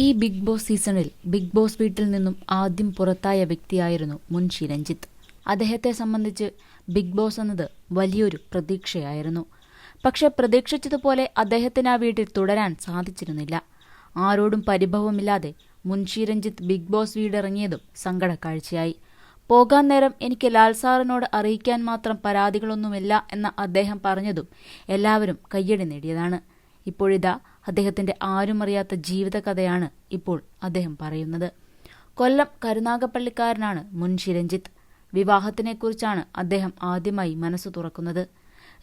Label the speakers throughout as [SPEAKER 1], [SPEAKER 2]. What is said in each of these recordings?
[SPEAKER 1] ഈ big boss സീസണിൽ big boss വീട്ടിൽ നിന്നും ആദ്യം പുറത്തായ വ്യക്തിയായിരുന്നു മുൻഷി രഞ്ജിത്ത്. അദ്ദേഹത്തെ സംബന്ധിച്ച് ബിഗ് ബോസ് എന്നത് വലിയൊരു പ്രതീക്ഷയായിരുന്നു. പക്ഷെ പ്രതീക്ഷിച്ചതുപോലെ അദ്ദേഹത്തിന് ആ വീട്ടിൽ തുടരാൻ സാധിച്ചിരുന്നില്ല. ആരോടും പരിഭവമില്ലാതെ മുൻഷി രഞ്ജിത്ത് ബിഗ് ബോസ് വീടിറങ്ങിയതും സങ്കടക്കാഴ്ചയായി. പോകാൻ നേരം എനിക്ക് ലാൽ സാറിനോട് അറിയിക്കാൻ മാത്രം പരാതികളൊന്നുമില്ല എന്ന അദ്ദേഹം പറഞ്ഞതും എല്ലാവരും കയ്യടി നേടിയതാണ്. ഇപ്പോഴിതാ അദ്ദേഹത്തിന്റെ ആരും അറിയാത്ത ജീവിതകഥയാണ് ഇപ്പോൾ അദ്ദേഹം പറയുന്നത്. കൊല്ലം കരുനാഗപ്പള്ളിക്കാരനാണ് മുൻഷി രഞ്ജിത്ത് വിവാഹത്തിനെക്കുറിച്ചാണ് അദ്ദേഹം ആദ്യമായി മനസ്സു തുറക്കുന്നത്.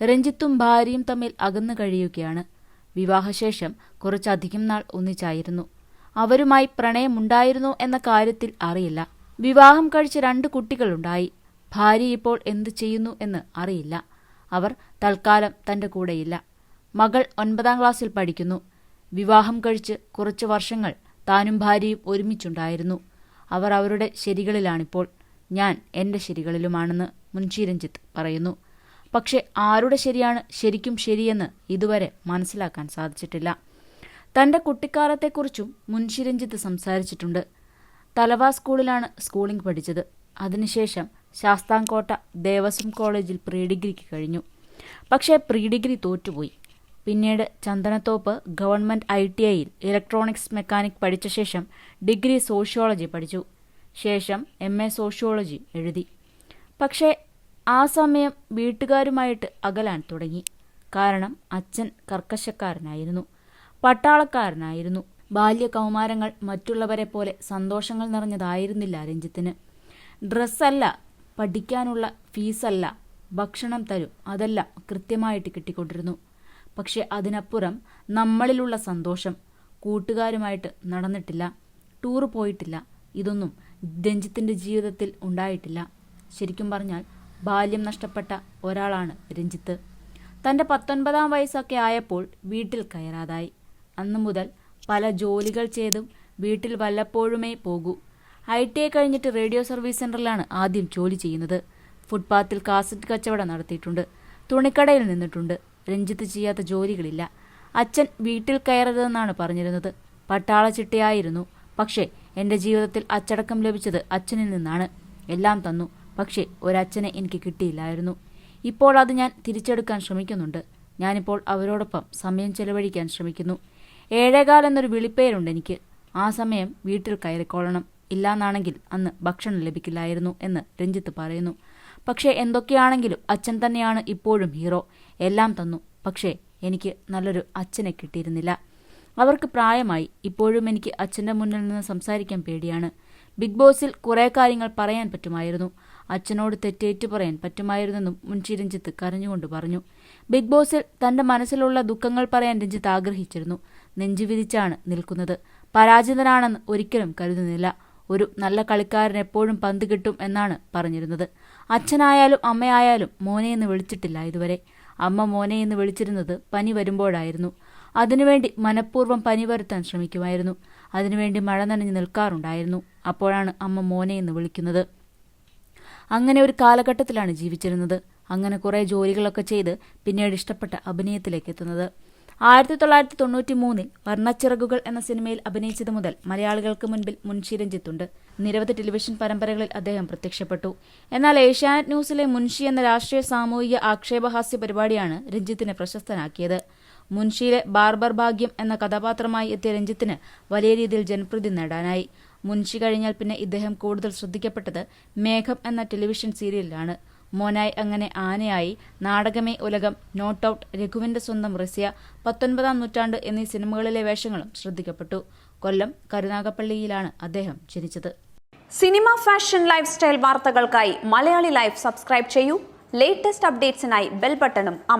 [SPEAKER 1] രഞ്ജിത്തും ഭാര്യയും തമ്മിൽ അകന്നു കഴിയുകയാണ്. വിവാഹശേഷം കുറച്ചധികം നാൾ ഒന്നിച്ചായിരുന്നു. അവരുമായി പ്രണയമുണ്ടായിരുന്നോ എന്ന കാര്യത്തിൽ അറിയില്ല. വിവാഹം കഴിച്ച് രണ്ട് കുട്ടികളുണ്ടായി. ഭാര്യ ഇപ്പോൾ എന്തു ചെയ്യുന്നു എന്ന് അറിയില്ല. അവർ തൽക്കാലം തന്റെ കൂടെയില്ല. മകൾ ഒൻപതാം ക്ലാസ്സിൽ പഠിക്കുന്നു. വിവാഹം കഴിച്ച് കുറച്ച് വർഷങ്ങൾ താനും ഭാര്യയും ഒരുമിച്ചുണ്ടായിരുന്നു. അവർ അവരുടെ ശരികളിലാണിപ്പോൾ. ഞാൻ എന്റെ ശരികളിലുമാണെന്ന് മുൻഷി രഞ്ജിത്ത് പറയുന്നു. പക്ഷെ ആരുടെ ശരിയാണ് ശരിക്കും ശരിയെന്ന് ഇതുവരെ മനസ്സിലാക്കാൻ സാധിച്ചിട്ടില്ല. തന്റെ കുട്ടിക്കാലത്തെക്കുറിച്ചും മുൻഷി രഞ്ജിത്ത് സംസാരിച്ചിട്ടുണ്ട്. തലവാ സ്കൂളിലാണ് സ്കൂളിംഗ് പഠിച്ചത്. അതിനുശേഷം ശാസ്താംകോട്ട ദേവസ്വം കോളേജിൽ പ്രീ ഡിഗ്രിക്ക് കഴിഞ്ഞു. പക്ഷേ പ്രീ ഡിഗ്രി തോറ്റുപോയി. പിന്നീട് ചന്ദനത്തോപ്പ് ഗവൺമെന്റ് ഐ ടി ഐയിൽ ഇലക്ട്രോണിക്സ് മെക്കാനിക് പഠിച്ച ശേഷം ഡിഗ്രി സോഷ്യോളജി പഠിച്ചു. ശേഷം എം എ സോഷ്യോളജി എഴുതി. പക്ഷേ ആ സമയം വീട്ടുകാരുമായിട്ട് അകലാൻ തുടങ്ങി. കാരണം അച്ഛൻ കർക്കശക്കാരനായിരുന്നു. പട്ടാളക്കാരനായിരുന്നു. ബാല്യകൗമാരങ്ങൾ മറ്റുള്ളവരെ പോലെ സന്തോഷങ്ങൾ നിറഞ്ഞതായിരുന്നില്ല രഞ്ജിത്തിന്. ഡ്രസ്സല്ല പഠിക്കാനുള്ള ഫീസല്ല ഭക്ഷണം തരും അതെല്ലാം കൃത്യമായിട്ട് കിട്ടിക്കൊണ്ടിരുന്നു. പക്ഷെ അതിനപ്പുറം നമ്മളിലുള്ള സന്തോഷം കൂട്ടുകാരുമായിട്ട് നടന്നിട്ടില്ല ടൂർ പോയിട്ടില്ല ഇതൊന്നും രഞ്ജിത്തിന്റെ ജീവിതത്തിൽ ഉണ്ടായിട്ടില്ല. ശരിക്കും പറഞ്ഞാൽ ബാല്യം നഷ്ടപ്പെട്ട ഒരാളാണ് രഞ്ജിത്ത്. തന്റെ പത്തൊൻപതാം വയസ്സൊക്കെ ആയപ്പോൾ വീട്ടിൽ കയറാതായി. അന്നു മുതൽ പല ജോലികൾ ചെയ്തും വീട്ടിൽ വല്ലപ്പോഴുമേ പോകൂ. ഐ ടി ഐ കഴിഞ്ഞിട്ട് റേഡിയോ സർവീസ് സെന്ററിലാണ് ആദ്യം ജോലി ചെയ്യുന്നത്. ഫുട്പാത്തിൽ കാസറ്റ് കച്ചവടം നടത്തിയിട്ടുണ്ട്. തുണിക്കടയിൽ നിന്നിട്ടുണ്ട്. രഞ്ജിത്ത് ചെയ്യാത്ത ജോലികളില്ല. അച്ഛൻ വീട്ടിൽ കയറരുതെന്നാണ് പറഞ്ഞിരുന്നത്. പട്ടാള ചിട്ടയായിരുന്നു. പക്ഷേ എന്റെ ജീവിതത്തിൽ അച്ചടക്കം ലഭിച്ചത് അച്ഛനിൽ നിന്നാണ്. എല്ലാം തന്നു. പക്ഷേ ഒരച്ഛനെ എനിക്ക് കിട്ടിയില്ലായിരുന്നു. ഇപ്പോൾ അത് ഞാൻ തിരിച്ചെടുക്കാൻ ശ്രമിക്കുന്നുണ്ട്. ഞാനിപ്പോൾ അവരോടൊപ്പം സമയം ചെലവഴിക്കാൻ ശ്രമിക്കുന്നു. ഏഴേകാൽ എന്നൊരു വിളിപ്പേരുണ്ട് എനിക്ക്. ആ സമയം വീട്ടിൽ കയറിക്കൊള്ളണം. ഇല്ലാന്നാണെങ്കിൽ അന്ന് ഭക്ഷണം ലഭിക്കില്ലായിരുന്നു എന്ന് രഞ്ജിത്ത് പറയുന്നു. പക്ഷേ എന്തൊക്കെയാണെങ്കിലും അച്ഛൻ തന്നെയാണ് ഇപ്പോഴും ഹീറോ. എല്ലാം തന്നു. പക്ഷേ എനിക്ക് നല്ലൊരു അച്ഛനെ കിട്ടിയിരുന്നില്ല. അവർക്ക് പ്രായമായി. ഇപ്പോഴും എനിക്ക് അച്ഛന്റെ മുന്നിൽ നിന്ന് സംസാരിക്കാൻ പേടിയാണ്. ബിഗ് ബോസിൽ കുറേ കാര്യങ്ങൾ പറയാൻ പറ്റുമായിരുന്നു. അച്ഛനോട് തെറ്റേറ്റു പറയാൻ പറ്റുമായിരുന്നെന്നും മുൻഷി രഞ്ജിത്ത് കരഞ്ഞുകൊണ്ട് പറഞ്ഞു. ബിഗ് ബോസിൽ തന്റെ മനസ്സിലുള്ള ദുഃഖങ്ങൾ പറയാൻ രഞ്ജിത്ത് ആഗ്രഹിച്ചിരുന്നു. നെഞ്ചു വിരിച്ചാണ് നിൽക്കുന്നത്. പരാജിതനാണെന്ന് ഒരിക്കലും കരുതുന്നില്ല. ഒരു നല്ല കളിക്കാരൻ എപ്പോഴും പന്ത് കിട്ടും എന്നാണ് പറഞ്ഞിരുന്നത്. അച്ഛനായാലും അമ്മയായാലും മോനെ എന്ന് വിളിച്ചിട്ടില്ല ഇതുവരെ. അമ്മ മോനെ എന്ന് വിളിച്ചിരുന്നത് പനി വരുമ്പോഴായിരുന്നു. അതിനുവേണ്ടി മനഃപൂർവം പനി വരുത്താൻ ശ്രമിക്കുമായിരുന്നു. അതിനുവേണ്ടി മഴ നനഞ്ഞു നിൽക്കാറുണ്ടായിരുന്നു. അപ്പോഴാണ് അമ്മ മോനെ എന്ന് വിളിക്കുന്നത്. അങ്ങനെ ഒരു കാലഘട്ടത്തിലാണ് ജീവിച്ചിരുന്നത്. അങ്ങനെ കുറേ ജോലികളൊക്കെ ചെയ്ത് പിന്നീട് ഇഷ്ടപ്പെട്ട അഭിനയത്തിലേക്ക് എത്തുന്നത്. ആയിരത്തി തൊള്ളായിരത്തി തൊണ്ണൂറ്റി മൂന്നിൽ വർണച്ചിറകുകൾ എന്ന സിനിമയിൽ അഭിനയിച്ചത് മുതൽ മലയാളികൾക്ക് മുൻപിൽ മുൻഷി രഞ്ജിത്തുണ്ട് നിരവധി ടെലിവിഷൻ പരമ്പരകളിൽ അദ്ദേഹം പ്രത്യക്ഷപ്പെട്ടു. എന്നാൽ ഏഷ്യാനെറ്റ് ന്യൂസിലെ മുൻഷി എന്ന രാഷ്ട്രീയ സാമൂഹിക ആക്ഷേപഹാസ്യ പരിപാടിയാണ് രഞ്ജിത്തിനെ പ്രശസ്തനാക്കിയത്. മുൻഷിയിലെ ബാർബർ ഭാഗ്യം എന്ന കഥാപാത്രമായി എത്തിയ രഞ്ജിത്തിന് വലിയ രീതിയിൽ ജനപ്രീതി നേടാനായി. മുൻഷി കഴിഞ്ഞാൽ പിന്നെ ഇദ്ദേഹം കൂടുതൽ ശ്രദ്ധിക്കപ്പെട്ടത് മേഘം എന്ന ടെലിവിഷൻ സീരിയലിലാണ്. മോനായി അങ്ങനെ ആനയായി നാടകമേ ഉലകം നോട്ട് ഔട്ട് രഘുവിന്റെ സ്വന്തം റസ്യ പത്തൊൻപതാം നൂറ്റാണ്ട് എന്നീ സിനിമകളിലെ വേഷങ്ങളും ശ്രദ്ധിക്കപ്പെട്ടു. കൊല്ലം കരുനാഗപ്പള്ളിയിലാണ് അദ്ദേഹം ജനിച്ചത്.
[SPEAKER 2] സിനിമ ഫാഷൻ ലൈഫ് സ്റ്റൈൽ വാർത്തകൾക്കായി മലയാളി ലൈഫ് സബ്സ്ക്രൈബ് ചെയ്യൂ. ലേറ്റസ്റ്റ് അപ്ഡേറ്റ്സിനായി ബെൽ ബട്ടണും അമർ